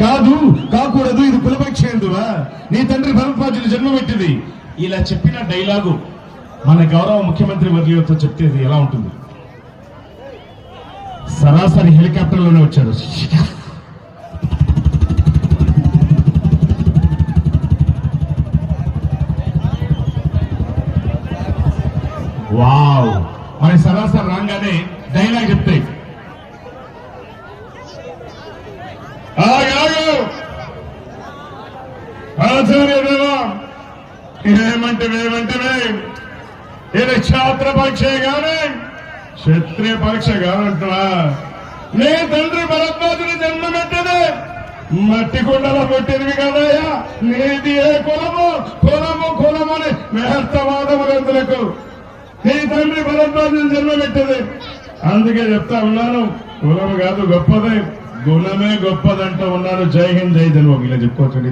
కాదు కాకూడదు ఇది కులపక్ష ఎందువా? నీ తండ్రి భరద్వాజులు జన్మమెట్టింది ఇలా చెప్పిన డైలాగు మన గౌరవ ముఖ్యమంత్రి వర్యులతో చెప్తే ఎలా ఉంటుంది? సరాసరి హెలికాప్టర్లోనే వచ్చాడు. వావ్. మరి సరాసరి రాగానే డైలాగ్ చెప్తాయి. ఆచార్య దేవా ఏమంటే ఇది క్షాత్ర పరీక్ష కానీ క్షత్రియ పరీక్ష కాదంటున్నా. నీ తండ్రి భరద్వాజుని జన్మమెట్టదే మట్టి కుండలో పుట్టినవి కదయ్యా. నీది ఏ కులము? కులము కులమని మేహర్తవాదములందులకు నీ తండ్రి భరద్వాజుని జన్మమెట్టది అందుకే చెప్తా ఉన్నాను కులము కాదు గొప్పదే గుణమే గొప్పదంటూ ఉన్నాను జై హింద్ జై తెలుగు. ఇలా చెప్పుకోవచ్చు.